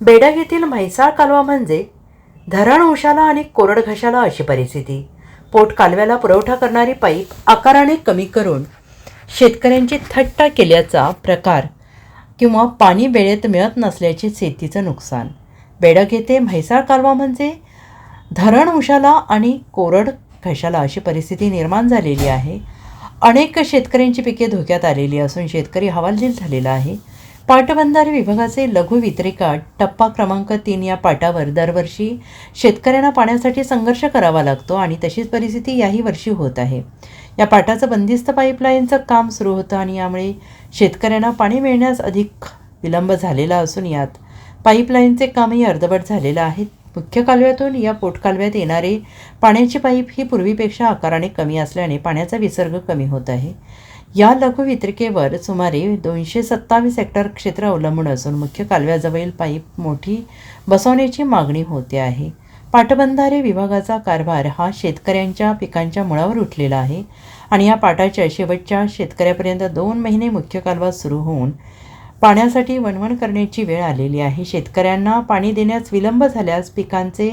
बेडग येथील म्हैसाळ कालवा म्हणजे धरण उशाला आणि कोरड घशाला अशी परिस्थिती. पोट कालव्याला पुरवठा करणारी पाईप आकाराने कमी करून शेतकऱ्यांची थट्टा केल्याचा प्रकार किंवा पाणी वेळेत मिळत नसल्याचे शेतीचं नुकसान. बेडग येथे म्हैसाळ कालवा म्हणजे धरण उशाला आणि कोरड घशाला अशी परिस्थिती निर्माण झालेली आहे. अनेक शेतकऱ्यांची पिके धोक्यात आलेली असून शेतकरी हवालदिल झालेला आहे. पाटबंधारे विभागाचे लघु वितरिका टप्पा क्रमांक तीन या पाटावर दरवर्षी शेतकऱ्यांना पाण्यासाठी संघर्ष करावा लागतो आणि तशीच परिस्थिती याही वर्षी होत आहे. या पाटाचं बंदिस्त पाईपलाईनचं काम सुरू होतं आणि यामुळे शेतकऱ्यांना पाणी मिळण्यास अधिक विलंब झालेला असून यात पाईपलाईनचे कामही अर्धवट झालेलं आहे. मुख्य कालव्यातून या पोटकालव्यात येणारे पाण्याची पाईप ही पूर्वीपेक्षा आकाराने कमी असल्याने पाण्याचा विसर्ग कमी होत आहे. या लघुवितरिकेवर सुमारे दोनशे सत्तावीस हेक्टर क्षेत्र अवलंबून असून मुख्य कालव्याजवळील पाईप मोठी बसवण्याची मागणी होते आहे. पाटबंधारे विभागाचा कारभार हा शेतकऱ्यांच्या पिकांच्या मुळावर उठलेला आहे आणि या पाटाच्या शेवटच्या शेतकऱ्यापर्यंत दोन महिने मुख्य कालवा सुरू होऊन पाण्यासाठी वणवण करण्याची वेळ आलेली आहे. शेतकऱ्यांना पाणी देण्यास विलंब झाल्यास पिकांचे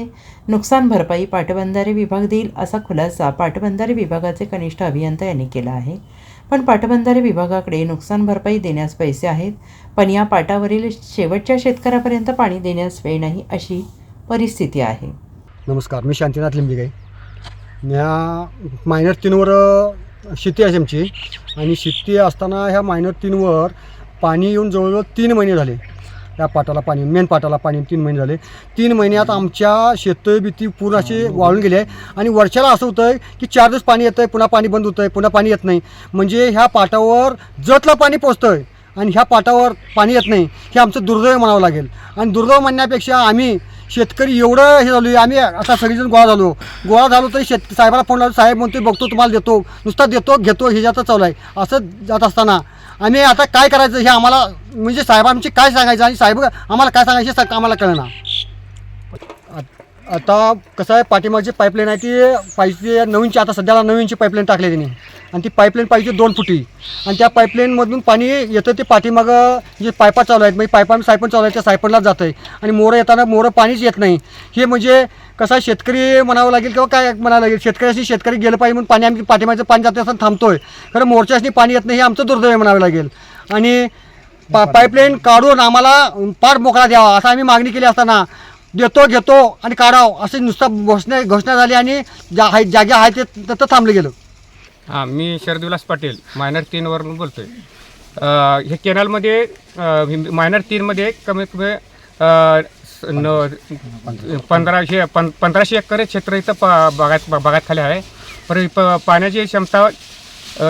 नुकसान भरपाई पाटबंधारे विभाग देईल असा खुलासा पाटबंधारे विभागाचे कनिष्ठ अभियंता यांनी केला आहे. पण पाटबंधारे विभागाकडे नुकसान भरपाई देण्यास पैसे आहेत पण या पाटावरील शेवटच्या शेतकऱ्यापर्यंत पाणी देण्यास वेळ नाही अशी परिस्थिती आहे. नमस्कार मी शांतीनाथ लिंबिगाई. ह्या मायनर तीनवर शेती आहे आमची. आणि शेती असताना ह्या मायनर तीनवर पाणी येऊन जवळजवळ तीन महिने झाले. या पाटाला पाणी मेन पाटाला पाणी तीन महिने झाले. तीन महिन्यात आमच्या शेतं भीती पूर्ण अशी वाळून गेली आहे. आणि वर्षाला असं होतं आहे की चार दिवस पाणी येतं आहे पुन्हा पाणी बंद होतं आहे पुन्हा पाणी येत नाही. म्हणजे ह्या पाटावर जतलं पाणी पोचतं आहे आणि ह्या पाटावर पाणी येत नाही हे आमचं दुर्दैव म्हणावं लागेल. आणि दुर्दैव म्हणण्यापेक्षा आम्ही शेतकरी एवढं हे झालो आम्ही आता सगळीजण गोळा झालो. गोळा झालो तरी शेत साहेबाला फोन लावतो साहेब म्हणतो बघतो तुम्हाला देतो. नुसता देतो घेतो हे जातं चालू आहे. असं जात असताना आणि आता काय करायचं हे आम्हाला म्हणजे साहेबांची काय सांगायचं आणि साहेब आम्हाला काय सांगायचे सा- आम्हाला कळणार आता कसं आहे पाठीमागची पाईपलाईन आहे ती पाहिजे नवीनची आता सध्याला नवीनची पाईपलाईन टाकली त्यांनी आणि ती पाईपलाईन पाहिजे दोन फुटी. आणि त्या पाईपलाईनमधून पाणी येतं ते पाठीमागं जे पायपा चालू आहेत म्हणजे पायपा सायपण चालू आहे त्या सायपनलाच जातं आहे आणि मोरं येताना मोरं पाणीच येत नाही. हे म्हणजे कसा शेतकरी म्हणावं लागेल किंवा काय म्हणावं लागेल? शेतकऱ्याशी शेतकरी गेलं पाहिजे म्हणून पाणी आम्ही पाठीमागचं पाणी जाते असं थांबतोय. कारण मोर्चाशी पाणी येत नाही हे आमचं दुर्दैव म्हणावं लागेल. आणि पा पाईपलाईन काढून आम्हाला पाठ मोकळा द्यावा असं आम्ही मागणी केली असताना. देतो घेतो आणि काढाव असे नुसतं घोषणा घोषणा झाली आणि ज्या आहे जागे आहे ते तर थांबलं गेलं. हां मी शरदविलास पाटील मायनर तीनवरून बोलतो आहे हे कॅनलमध्ये मायनर तीनमध्ये कमीत कमी न पंधराशे पं पंधराशे एकर क्षेत्र इथं प बागात बागात खाली आहे. पर प पाण्याची क्षमता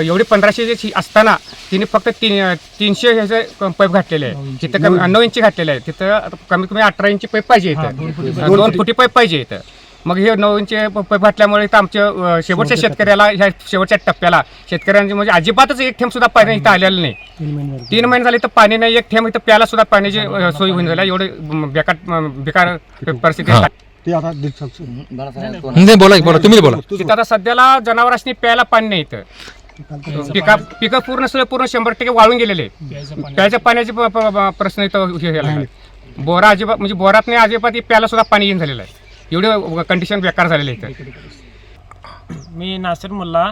एवढी पंधराशे जी असताना तिने फक्त तीन तीनशे ह्याचे पाईप घातलेले आहे तिथं कमी नऊ इंची घातलेले आहे तिथं कमीत कमी अठरा इंची पाईप पाहिजे इथं. दोन फुटी पाईप पाहिजे इथं. मग हे नऊ इंची पाईप घातल्यामुळे इथं आमच्या शेवटच्या शेतकऱ्याला ह्या शेवटच्या टप्प्याला शेतकऱ्यांचे म्हणजे अजिबातच एक थेंब सुद्धा पाणी इथं आलेलं नाही. तीन महिने झाले. तर पाणी नाही एक थेंब इथं प्यायला सुद्धा पाण्याची सोय होऊन झाली एवढे बेकार बेकार परिस्थिती नाही बोला बोला तुम्ही बोला. तिथं आता सध्याला जनावरांनी प्यायला पाणी नाही इथं. पिका पिकं पूर्ण सगळे पूर्ण शंभर टक्के वाळून गेलेले. प्यायच्या पाण्याचे प्रश्न इथं हे झाला आहे. बोरा अजिबात म्हणजे बोरात नाही अजिबात प्यायला सुद्धा पाणी येऊन झालेलं आहे. एवढे कंडिशन बेकार झालेलं इथं मी नासिर मुल्ला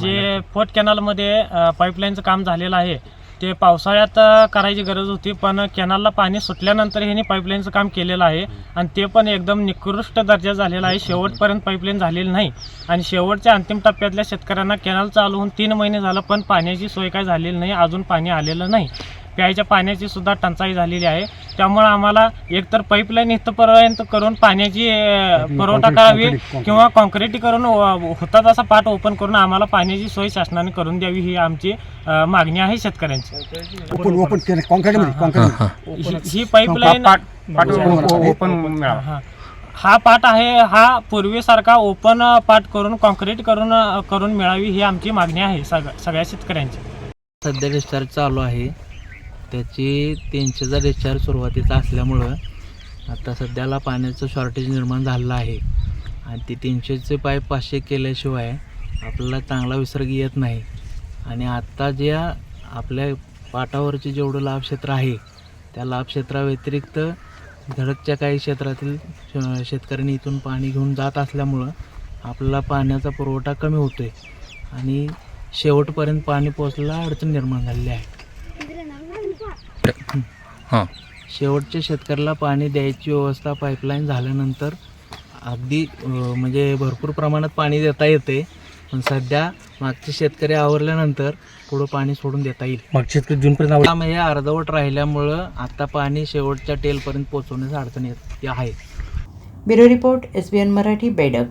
जे फोर्ट कॅनलमध्ये पाईपलाईनचं काम झालेलं आहे ते पावसाळ्यात करायची गरज होती पण कॅनलला पाणी सुटल्यानंतर ह्यांनी पाईपलाईनचं काम केलेलं आहे आणि ते पण एकदम निकृष्ट दर्जा झालेला आहे. शेवटपर्यंत पाईपलाईन झालेली नाही. आणि शेवटच्या अंतिम टप्प्यातल्या शेतकऱ्यांना कॅनल चालू होऊन तीन महिने झालं पण पाण्याची सोय काय झालेली नाही अजून पाणी आलेलं नाही. प्यायच्या पाण्याची सुद्धा टंचाई झालेली आहे. त्यामुळे आम्हाला एकतर पाईपलाईन इथपर्यंत करून पाण्याची पुरवठा करावी किंवा कॉन्क्रिटीकरण व- होता तसा पाट ओपन करून आम्हाला पाण्याची सोय शासनाने करून द्यावी ही आमची मागणी आहे शेतकऱ्यांची. ओपन ओपन केलं. कॉन्क्रीटमध्ये कॉन्क्रीट ही- पाईपलाईन ओपन मिळावा हा. हा पाट आहे हा पूर्वीसारखा ओपन पाट करून कॉन्क्रीट करून करून मिळावी ही आमची मागणी आहे सग सगळ्या शेतकऱ्यांची. सध्या डिस्चार्ज चालू आहे. त्याची त्यांच्याचा डिस्चार्ज सुरुवातीचा असल्यामुळं आता सध्याला पाण्याचं शॉर्टेज निर्माण झालेलं आहे. आणि ते तीनशेचे पाईप पाचशे केल्याशिवाय आपल्याला चांगला विसर्ग येत नाही. आणि आत्ता ज्या आपल्या पाटावरचे जेवढं लाभक्षेत्र आहे त्या लाभक्षेत्राव्यतिरिक्त धडकच्या काही क्षेत्रातील श- शेतकऱ्यांनी इथून पाणी घेऊन जात असल्यामुळं आपल्याला पाण्याचा पुरवठा कमी होतो आहे आणि शेवटपर्यंत पाणी पोचला अडचण निर्माण झालेली आहे. हां. शेवटच्या शेतकऱ्याला पाणी द्यायची व्यवस्था पाईपलाईन झाल्यानंतर अगदी म्हणजे भरपूर प्रमाणात पाणी देता येते. पण सध्या मागचे शेतकरी आवरल्यानंतर पुढं पाणी सोडून देता येईल. मागच्या जूनपर्यंत काम हे अर्धवट राहिल्यामुळं आता पाणी शेवटच्या टेलपर्यंत पोहोचवण्यास अडचण येत आहे. Bureau report S B N Marathi Bedag